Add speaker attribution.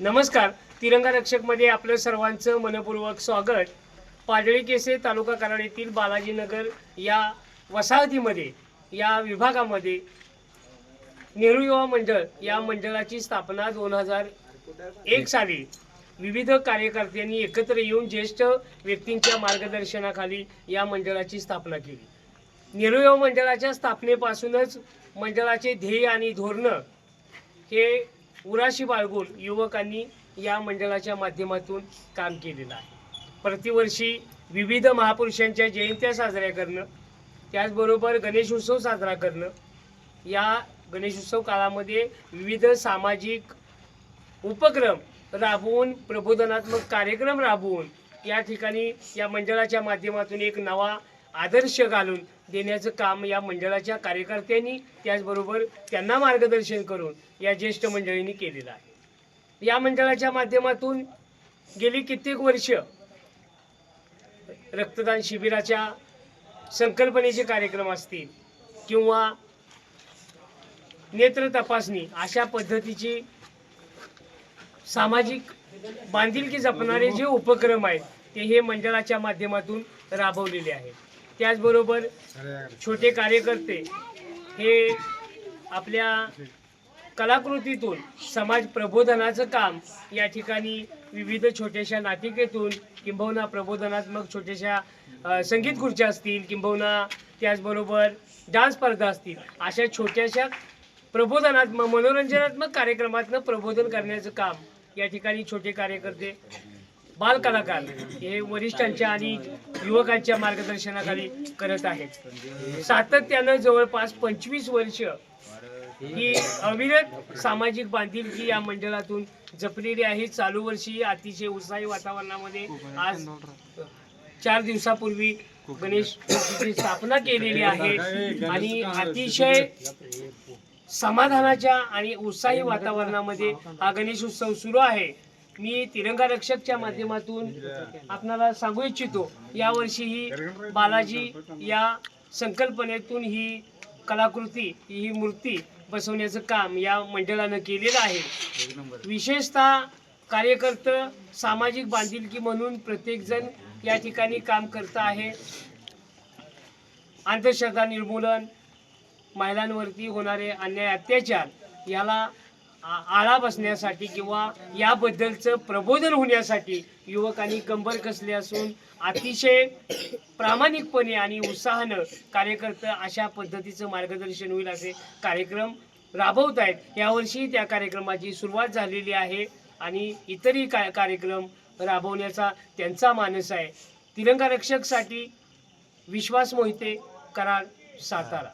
Speaker 1: नमस्कार. तिरंगा रक्षकमध्ये आपलं सर्वांचं मनपूर्वक स्वागत. पाडळी केसे तालुका कराड येथील बालाजीनगर या वसाहतीमध्ये या विभागामध्ये नेहरू युवा मंडळ या मंडळाची स्थापना दोन हजार एक साली विविध कार्यकर्त्यांनी एकत्र येऊन ज्येष्ठ व्यक्तींच्या मार्गदर्शनाखाली या मंडळाची स्थापना केली. नेहरू युवा मंडळाच्या स्थापनेपासूनच मंडळाचे ध्येय आणि धोरणं हे उराशी बाळगून युवकांनी या मंडळाच्या माध्यमातून काम केलेलं आहे. प्रतिवर्षी विविध महापुरुषांच्या जयंत्या साजऱ्या करणं त्याचबरोबर गणेशोत्सव साजरा करणं. या गणेशोत्सव काळामध्ये विविध सामाजिक उपक्रम राबवून प्रबोधनात्मक कार्यक्रम राबवून या ठिकाणी या मंडळाच्या माध्यमातून एक नवा आदर्श घालून देण्याचं काम या मंडळाच्या कार्यकर्त्यांनी त्याचबरोबर त्यांना मार्गदर्शन करून या ज्येष्ठ मंडळींनी केलेलं आहे. या मंडळाच्या माध्यमातून गेली कित्येक वर्ष रक्तदान शिबिराच्या संकल्पनेचे कार्यक्रम असतील किंवा नेत्र तपासणी अशा पद्धतीची सामाजिक बांधिलकी जपणारे जे उपक्रम आहेत ते हे मंडळाच्या माध्यमातून राबवलेले आहेत. त्याचबरोबर छोटे कार्यकर्ते हे आपल्या कलाकृतीतून समाज प्रबोधनाचं काम या ठिकाणी विविध छोट्याशा नाटिकेतून किंबहुना प्रबोधनात्मक छोट्याशा संगीत खुर्च्या असतील किंबहुना त्याचबरोबर डान्स स्पर्धा असतील अशा छोट्याशा प्रबोधनात्मक मनोरंजनात्मक कार्यक्रमातनं प्रबोधन करण्याचं काम या ठिकाणी छोटे कार्यकर्ते बालकलाकार हे वरिष्ठांच्या आणि युवकांच्या मार्गदर्शनाखाली करत आहेत. सातत्यानं जवळपास पंचवीस वर्ष ही अविरत सामाजिक बांधिलकी या मंडळातून जपलेली आहे. चालू वर्षी अतिशय उत्साही वातावरणामध्ये आज चार दिवसापूर्वी गणेश मूर्तीची स्थापना केलेली आहे आणि अतिशय समाधानाच्या आणि उत्साही वातावरणामध्ये हा गणेश उत्सव सुरू आहे. मी तिरंगा रक्षकच्या माध्यमातून आपणाला सांगू इच्छितो यावर्षी ही बालाजी या संकल्पनेतून ही कलाकृती ही मूर्ती बसवण्याचं काम या मंडळानं केलेलं आहे. विशेषतः कार्यकर्तं सामाजिक बांधिलकी म्हणून प्रत्येकजण या ठिकाणी काम करत आहे. अंधश्रद्धा निर्मूलन महिलांवरती होणारे अन्याय अत्याचार याला आळा बसण्यासाठी किंवा याबद्दलचं प्रबोधन होण्यासाठी युवकांनी कंबर कसले असून अतिशय प्रामाणिकपणे आणि उत्साहानं कार्यकर्ते अशा पद्धतीचं मार्गदर्शन होईल असे कार्यक्रम राबवत आहेत. यावर्षी त्या कार्यक्रमाची सुरुवात झालेली आहे आणि इतरही का कार्यक्रम राबवण्याचा त्यांचा मानस आहे. तिरंगा रक्षकसाठी विश्वास मोहिते करार सातारा.